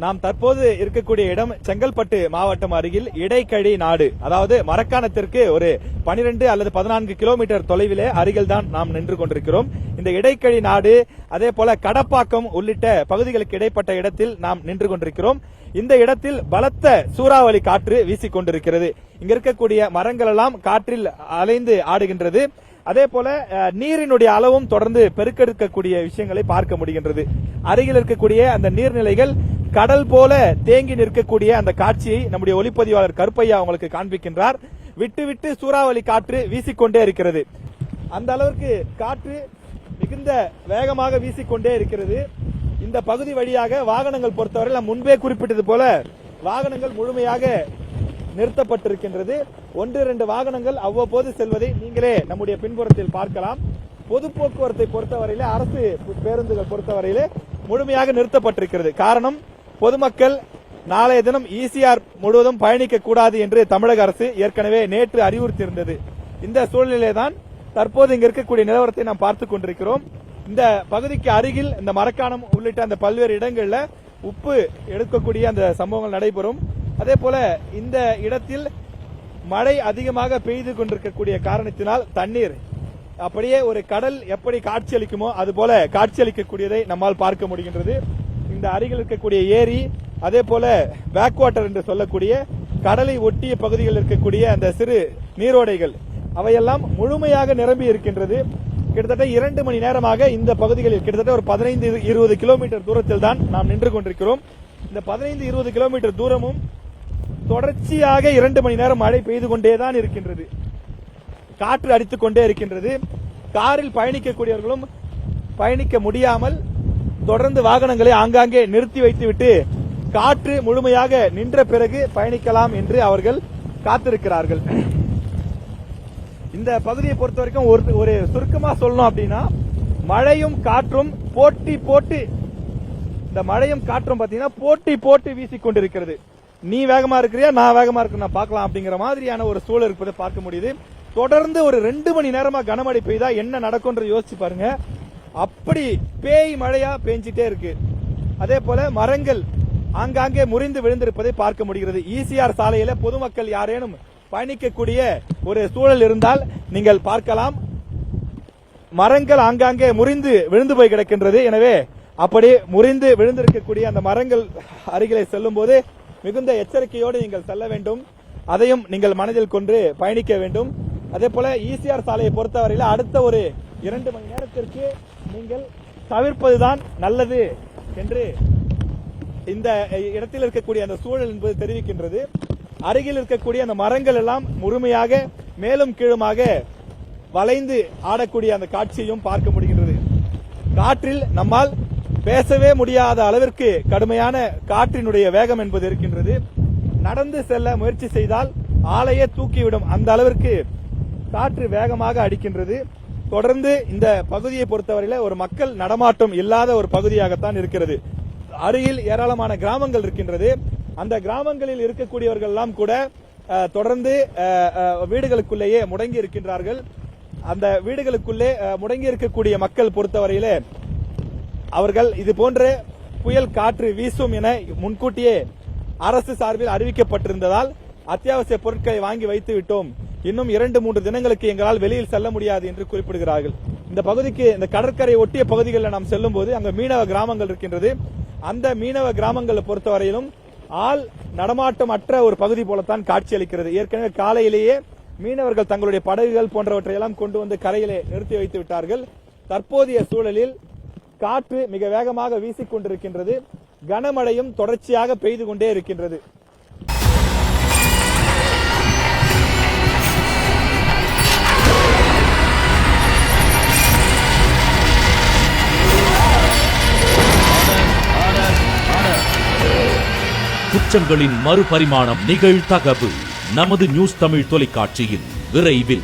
நாம் தற்போது இருக்கக்கூடிய இடம் செங்கல்பட்டு மாவட்டம் அருகில் இடைக்கழி நாடு. அதாவது மரக்காணத்திற்கு ஒரு 12 அல்லது பதினான்கு கிலோமீட்டர் தொலைவிலே அருகில் தான் நாம் நின்று கொண்டிருக்கிறோம். இந்த இடைக்கழி நாடு அதே போல கடப்பாக்கம் உள்ளிட்ட பகுதிகளுக்கு இடைப்பட்ட இடத்தில் நாம் நின்று கொண்டிருக்கிறோம். இந்த இடத்தில் பலத்த சூறாவளி காற்று வீசிக் கொண்டிருக்கிறது. இங்க இருக்கக்கூடிய மரங்கள் எல்லாம் காற்றில் அலைந்து ஆடுகின்றது. அதே போல நீரினுடைய அளவும் தொடர்ந்து பெருக்கெடுக்கக்கூடிய விஷயங்களை பார்க்க முடிகின்றது. அருகில் இருக்கக்கூடிய அந்த நீர்நிலைகள் கடல் போல தேங்கி நிற்கக்கூடிய அந்த காட்சியை நம்முடைய ஒளிப்பதிவாளர் கருப்பையா உங்களுக்கு காண்பிக்கின்றார். விட்டு விட்டு சூறாவளி காற்று வீசிக்கொண்டே இருக்கிறது. அந்த அளவிற்கு காற்று மிகுந்த வேகமாக வீசிக்கொண்டே இருக்கிறது. இந்த பகுதி வழியாக வாகனங்கள் பொறுத்தவரை நான் முன்பே குறிப்பிட்டது போல வாகனங்கள் முழுமையாக நிறுத்தப்பட்டிருக்கின்றது. ஒன்று இரண்டு வாகனங்கள் அவ்வப்போது செல்வதை நீங்களே நம்முடைய பின்புறத்தில் பார்க்கலாம். பொது போக்குவரத்தை பொறுத்தவரையிலே அரசு பேருந்துகள் பொறுத்தவரையிலே முழுமையாக நிறுத்தப்பட்டிருக்கிறது. காரணம் பொதுமக்கள் நாளைய தினம் இசிஆர் முழுவதும் பயணிக்க கூடாது என்று தமிழக அரசு ஏற்கனவே நேற்று அறிவுறுத்தியிருந்தது. இந்த சூழ்நிலை தான் தற்போது இங்க இருக்கக்கூடிய நிலவரத்தை நாம் பார்த்துக் கொண்டிருக்கிறோம். இந்த பகுதிக்கு அருகில் இந்த மரக்காணம் உள்ளிட்ட அந்த பல்வேறு இடங்களில் உப்பு எடுக்கக்கூடிய அந்த சம்பவங்கள் நடைபெறும். அதே போல இந்த இடத்தில் மழை அதிகமாக பெய்து கொண்டிருக்கக்கூடிய காரணத்தினால் தண்ணீர் அப்படியே ஒரு கடல் எப்படி காட்சியளிக்குமோ அது போல காட்சியளிக்கக்கூடியதை நம்மால் பார்க்க முடிகின்றது. இந்த அருகில் இருக்கக்கூடிய ஏரி அதே போல பேக் வாட்டர் என்று சொல்லக்கூடிய கடலை ஒட்டிய பகுதிகளில் இருக்கக்கூடிய அந்த சிறு நீரோடைகள் அவையெல்லாம் முழுமையாக நிரம்பி இருக்கின்றது. கிட்டத்தட்ட இரண்டு மணி நேரமாக இந்த பகுதிகளில் கிட்டத்தட்ட ஒரு பதினைந்து இருபது கிலோமீட்டர் தூரத்தில் தான் நாம் நின்று கொண்டிருக்கிறோம். இந்த பதினைந்து இருபது கிலோமீட்டர் தூரமும் தொடர்ச்சியாக இரண்டு மணி நேரம் மழை பெய்து கொண்டே தான் இருக்கின்றது. காற்று அடித்துக் கொண்டே இருக்கின்றது. காரில் பயணிக்கக்கூடியவர்களும் பயணிக்க முடியாமல் தொடர்ந்து வாகனங்களை ஆங்காங்கே நிறுத்தி வைத்துவிட்டு காற்று முழுமையாக நின்ற பிறகு பயணிக்கலாம் என்று அவர்கள் காத்திருக்கிறார்கள். இந்த பகுதியை பொறுத்த வரைக்கும் ஒரு ஒரு சுருக்கமா சொல்லணும் அப்படின்னா மழையும் காற்றும் போட்டி போட்டு இந்த மழையும் காற்றும் பாத்தீங்கன்னா போட்டி போட்டு வீசிக்கொண்டிருக்கிறது நீ வேகமா இருக்கிறியா நான் வேகமா இருக்கிறேன் நான் பார்க்கலாம் அப்படிங்கிற மாதிரியான ஒரு சூழல் இருப்பதை பார்க்க முடியுது. தொடர்ந்து ஒரு ரெண்டு மணி நேரமா கனமழை பெய்தா என்ன நடக்கும்ன்ற யோசிச்சு பாருங்க. அப்படி பேய் மழையா பெஞ்சிட்டே இருக்கு. அதே போல மரங்கள் ஆங்காங்கே முறிந்து விழுந்திருப்பதை பார்க்க முடிகிறது. ஈசிஆர் சாலையில பொதுமக்கள் யாரேனும் பயணிக்கக்கூடிய ஒரு சூழல் இருந்தால் நீங்கள் பார்க்கலாம். மரங்கள் ஆங்காங்கே முறிந்து விழுந்து போய் கிடக்கின்றது. எனவே அப்படி முறிந்து விழுந்திருக்கக்கூடிய அந்த மரங்கள் அருகிலே செல்லும் போது மிகுந்த எச்சரிக்கையோடு நீங்கள் செல்ல வேண்டும். அதையும் நீங்கள் மனதில் கொண்டு பயணிக்க வேண்டும். அதே போல ஈசிஆர் சாலையை பொறுத்தவரையில் அடுத்த ஒரு இரண்டு மணி நேரத்திற்கு நீங்கள் தவிர்ப்பதுதான் நல்லது என்று இந்த இடத்தில் இருக்கக்கூடிய அந்த சூழல் என்பது தெரிவிக்கின்றது. அருகில் இருக்கக்கூடிய அந்த மரங்கள் எல்லாம் முழுமையாக மேலும் கீழுமாக வளைந்து ஆடக்கூடிய அந்த காட்சியையும் பார்க்க முடிகின்றது. காற்றில் நம்மால் பேசவே முடியாத அளவிற்கு கடுமையான காற்றினுடைய வேகம் என்பது இருக்கின்றது. நடந்து செல்ல முயற்சி செய்தால் ஆலையே தூக்கிவிடும் அந்த அளவிற்கு காற்று வேகமாக அடிக்கின்றது. தொடர்ந்து இந்த பகுதியை பொறுத்தவரையில ஒரு மக்கள் நடமாட்டம் இல்லாத ஒரு பகுதியாகத்தான் இருக்கிறது. அருகில் ஏராளமான கிராமங்கள் இருக்கின்றது. அந்த கிராமங்களில் இருக்கக்கூடியவர்கள் எல்லாம் கூட தொடர்ந்து வீடுகளுக்குள்ளேயே முடங்கி இருக்கின்றார்கள். அந்த வீடுகளுக்குள்ளே முடங்கி இருக்கக்கூடிய மக்கள் பொறுத்தவரையிலே அவர்கள் இது போன்ற புயல் காற்று வீசும் என முன்கூட்டியே அரசு சார்பில் அறிவிக்கப்பட்டிருந்ததால் அத்தியாவசிய பொருட்களை வாங்கி வைத்து விட்டோம். இன்னும் இரண்டு மூன்று தினங்களுக்கு எங்களால் வெளியில் செல்ல முடியாது என்று குறிப்பிடுகிறார்கள். இந்த பகுதிக்கு இந்த கடற்கரை ஒட்டிய பகுதிகளில் நாம் செல்லும் போது அங்கு மீனவ கிராமங்கள் இருக்கின்றது. அந்த மீனவ கிராமங்களை பொறுத்தவரையிலும் ஆள் நடமாட்டம் அற்ற ஒரு பகுதி போலத்தான் காட்சியளிக்கிறது. ஏற்கனவே காலையிலேயே மீனவர்கள் தங்களுடைய படகுகள் போன்றவற்றையெல்லாம் கொண்டு வந்து கரையிலே நிறுத்தி வைத்து விட்டார்கள். தற்போதைய சூழலில் காற்று மிக வேகமாக வீசிக் கொண்டிருக்கின்றது கனமழையும் தொடர்ச்சியாக பெய்து கொண்டே இருக்கின்றது. குற்றங்களின் மறுபரிமாணம் நிகழ்தகவு. நமது நியூஸ் தமிழ் தொலைக்காட்சியில் விரைவில்.